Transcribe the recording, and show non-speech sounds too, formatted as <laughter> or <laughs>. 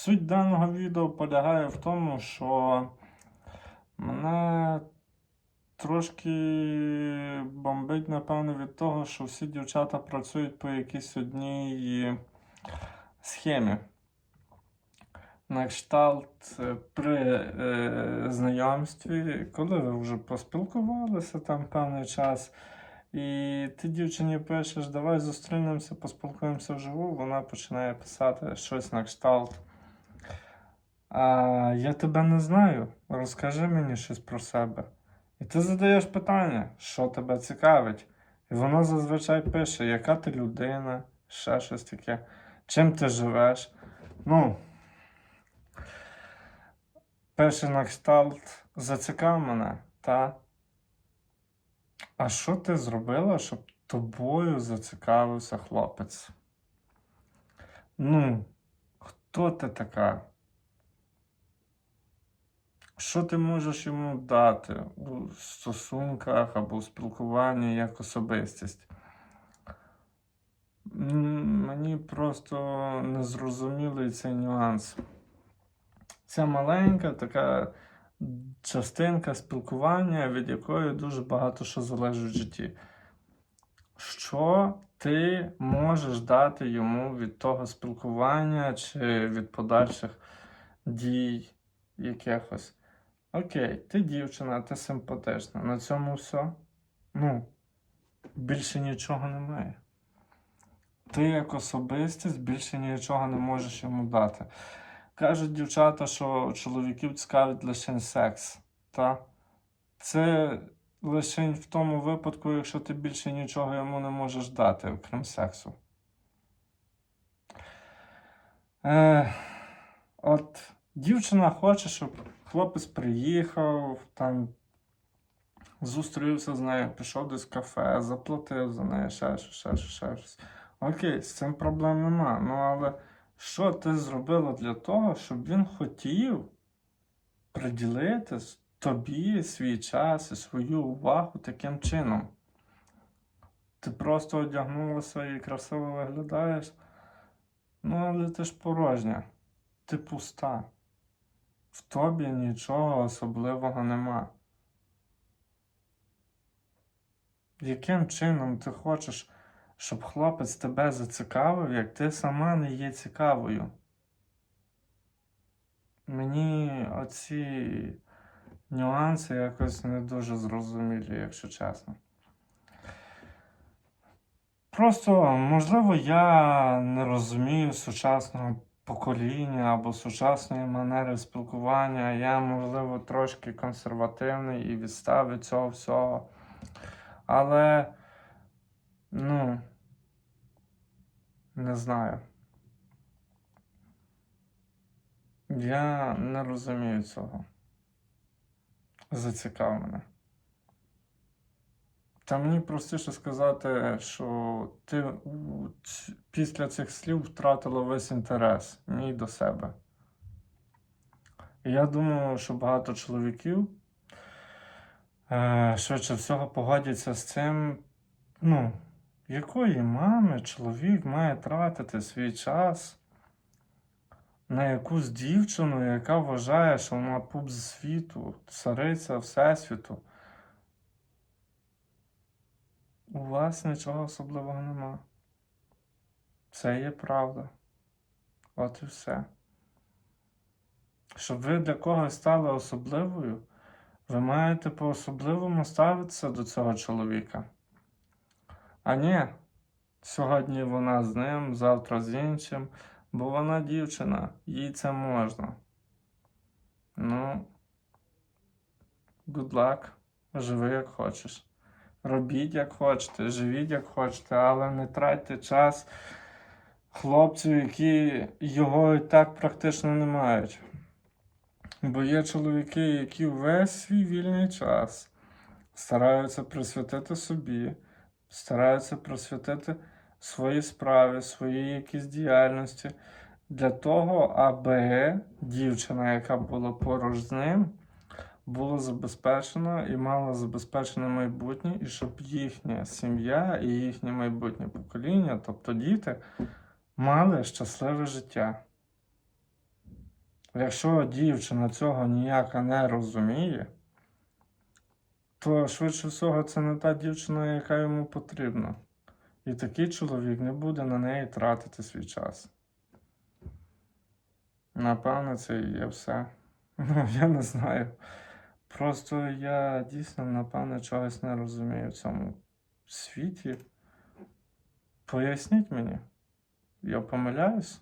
Суть даного відео полягає в тому, що мене трошки бомбить, напевно, від того, що всі дівчата працюють по якійсь одній схемі. На кшталт е, при е, знайомстві, коли ви вже поспілкувалися там певний час, і ти дівчині пишеш, давай зустрінемося, поспілкуємося вживу, вона починає писати щось на кшталт. А я тебе не знаю. Розкажи мені щось про себе. І ти задаєш питання, що тебе цікавить. І вона зазвичай пише, яка ти людина, ще щось таке, чим ти живеш. Ну, пише на кшталт, зацікав мене, та? А що ти зробила, щоб тобою зацікавився хлопець? Ну, хто ти така? Що ти можеш йому дати у стосунках або у спілкуванні як особистість? Мені просто незрозумілий цей нюанс. Це маленька така частинка спілкування, від якої дуже багато що залежить в житті. Що ти можеш дати йому від того спілкування чи від подальших дій якихось? Окей, ти дівчина, ти симпатична. На цьому все. Ну, більше нічого немає. Ти як особистість більше нічого не можеш йому дати. Кажуть дівчата, що чоловіків цікавить лише секс. Та? Це лише в тому випадку, якщо ти більше нічого йому не можеш дати, окрім сексу. Е, от дівчина хоче, щоб хлопець приїхав, там зустрівся з нею, пішов десь в кафе, заплатив за неї, ще щось, ще щось, ще щось. Окей, з цим проблем нема. Ну але що ти зробила для того, щоб він хотів приділити тобі свій час і свою увагу таким чином? Ти просто одягнулася і красиво виглядаєш. Ну, але ти ж порожня, ти пуста. В тобі нічого особливого нема. Яким чином ти хочеш, щоб хлопець тебе зацікавив, як ти сама не є цікавою? Мені оці нюанси якось не дуже зрозумілі, якщо чесно. Просто, можливо, я не розумію сучасного покоління або сучасної манери спілкування. Я, можливо, трошки консервативний і відстав від цього всього. Але, ну, не знаю. Я не розумію цього. Зацікав мене. Та мені простіше сказати, що ти після цих слів втратила весь інтерес мій до себе. І я думаю, що багато чоловіків е, швидше всього погодяться з цим, ну, якої мами чоловік має тратити свій час на якусь дівчину, яка вважає, що вона пуп світу, цариця Всесвіту. У вас нічого особливого нема. Це є правда. От і все. Щоб ви для когось стали особливою, ви маєте по-особливому ставитися до цього чоловіка. А ні, сьогодні вона з ним, завтра з іншим, бо вона дівчина, їй це можна. Ну, good luck, живи як хочеш. Робіть як хочете, живіть як хочете, але не тратьте час хлопців, які його і так практично не мають. Бо є чоловіки, які весь свій вільний час стараються присвятити собі, стараються присвятити свої справи, свої якісь діяльності для того, аби дівчина, яка була поруч з ним, було забезпечено і мала забезпечене майбутнє, і щоб їхня сім'я і їхнє майбутнє покоління, тобто діти, мали щасливе життя. Якщо дівчина цього ніяка не розуміє, то швидше всього це не та дівчина, яка йому потрібна. І такий чоловік не буде на неї тратити свій час. Напевно, це і є все. Ну, <laughs> я не знаю. Просто я дійсно, напевно, чогось не розумію в цьому світі. Поясніть мені, я помиляюсь?